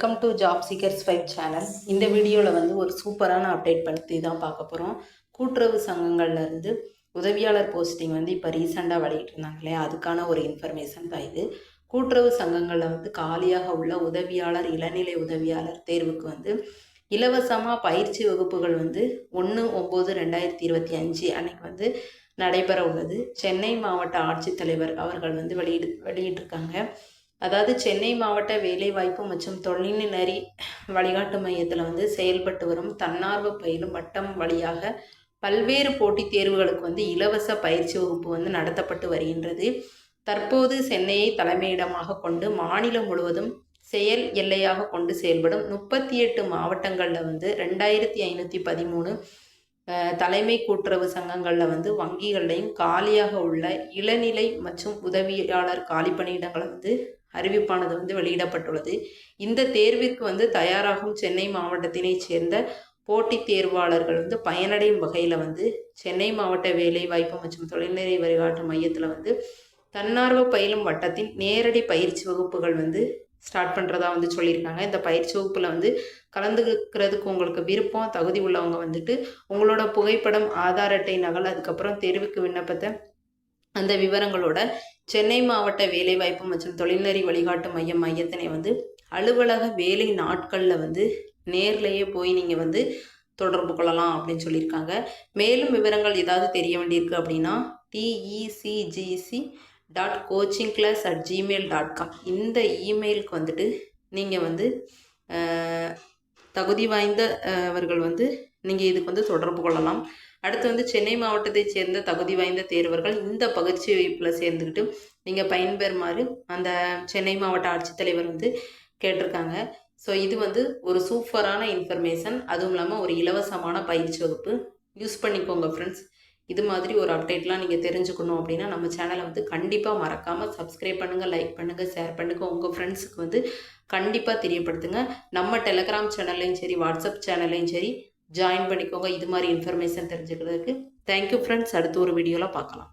Welcome to job seekers five channel இந்த வீடியோவில் வந்து ஒரு சூப்பரான அப்டேட் பற்றி தான் பார்க்க போகிறோம் கூட்டுறவு சங்கங்கள்லேருந்து உதவியாளர் போஸ்டிங் வந்து இப்போ ரீசெண்டாக வெளியிட்டிருந்தாங்க இல்லையா? அதுக்கான ஒரு இன்ஃபர்மேஷன் தான் இது. கூட்டுறவு சங்கங்களில் வந்து காலியாக உள்ள உதவியாளர் இளநிலை உதவியாளர் தேர்வுக்கு வந்து இலவசமாக பயிற்சி வகுப்புகள் வந்து ஒன்று ஒம்பது ரெண்டாயிரத்தி இருபத்தி அஞ்சு அன்னைக்கு வந்து நடைபெற உள்ளது. சென்னை மாவட்ட ஆட்சித்தலைவர் அவர்கள் வந்து வெளியிடு வெளியிட்டிருக்காங்க. அதாவது சென்னை மாவட்ட வேலைவாய்ப்பு மற்றும் தொழில்நெறி வழிகாட்டு மையத்தில் வந்து செயல்பட்டு வரும் தன்னார்வ பயிலும் வட்டம் வழியாக பல்வேறு போட்டித் தேர்வுகளுக்கு வந்து இலவச பயிற்சி வகுப்பு வந்து நடத்தப்பட்டு வருகின்றது. தற்போது சென்னையை தலைமையிடமாக கொண்டு மாநிலம் முழுவதும் செயல் எல்லையாக கொண்டு செயல்படும் முப்பத்தி எட்டு மாவட்டங்களில் வந்து ரெண்டாயிரத்தி ஐநூற்றி பதிமூணு தலைமை கூட்டுறவு சங்கங்களில் வந்து வங்கிகள்லையும் காலியாக உள்ள இளநிலை மற்றும் உதவியாளர் காலி பணியிடங்களை வந்து அறிவிப்பானது வந்து வெளியிடப்பட்டுள்ளது. இந்த தேர்விற்கு வந்து தயாராகும் சென்னை மாவட்டத்தினைச் சேர்ந்த போட்டித் தேர்வாளர்கள் வந்து பயனடையும் வகையில் வந்து சென்னை மாவட்ட வேலைவாய்ப்பு மற்றும் தொழில்நிலை வழிகாட்டு மையத்தில் வந்து தன்னார்வ பயிலும் வட்டத்தின் நேரடி பயிற்சி வகுப்புகள் வந்து ஸ்டார்ட் பண்ணுறதா வந்து சொல்லியிருக்காங்க. இந்த பயிற்சி வகுப்பில் வந்து கலந்துக்கிறதுக்கு உங்களுக்கு விருப்பம் தகுதி உள்ளவங்க வந்துட்டு உங்களோட புகைப்படம் ஆதார் அட்டை நகல் அதுக்கப்புறம் தேர்வுக்கு விண்ணப்பத்தை அந்த விவரங்களோட சென்னை மாவட்ட வேலைவாய்ப்பு மற்றும் தொழில்நெறி வழிகாட்டு மையம் மையத்தினை வந்து அலுவலக வேலை நாட்களில் வந்து நேர்லேயே போய் நீங்கள் வந்து தொடர்பு கொள்ளலாம் அப்படின்னு சொல்லியிருக்காங்க. மேலும் விவரங்கள் ஏதாவது தெரிய வேண்டியிருக்கு அப்படின்னா D E C G C dot coaching class at Gmail dot com இந்த இமெயிலுக்கு வந்துட்டு நீங்கள் வந்து தகுதி வாய்ந்த அவர்கள் வந்து நீங்கள் இதுக்கு வந்து தொடர்பு கொள்ளலாம். அடுத்து வந்து சென்னை மாவட்டத்தைச் சேர்ந்த தகுதி வாய்ந்த தேர்வர்கள் இந்த பயிற்சி வைப்பில் சேர்ந்துக்கிட்டு நீங்கள் பயன்பெறுமாறு அந்த சென்னை மாவட்ட ஆட்சித்தலைவர் வந்து கேட்டிருக்காங்க. ஸோ இது வந்து ஒரு சூப்பரான இன்ஃபர்மேஷன். அதுவும் இல்லாமல் ஒரு இலவசமான பயிற்சி வகுப்பு. யூஸ் பண்ணிக்கோங்க ஃப்ரெண்ட்ஸ் இது மாதிரி ஒரு அப்டேட்லாம் நீங்கள் தெரிஞ்சுக்கணும் அப்படின்னா நம்ம சேனலை வந்து கண்டிப்பாக மறக்காமல் சப்ஸ்கிரைப் பண்ணுங்கள் லைக் பண்ணுங்கள் ஷேர் பண்ணுங்கள் உங்கள் ஃப்ரெண்ட்ஸுக்கு வந்து கண்டிப்பாக தெரியப்படுத்துங்க. நம்ம டெலகிராம் சேனல்லையும் சரி வாட்ஸ்அப் சேனல்லையும் சரி ஜாயின் பண்ணிக்கோங்க. இது மாதிரி இன்ஃபர்மேஷன் தெரிஞ்சுக்கிறதுக்கு. தேங்க்யூ ஃப்ரெண்ட்ஸ் அடுத்த ஒரு வீடியோவில் பார்க்கலாம்.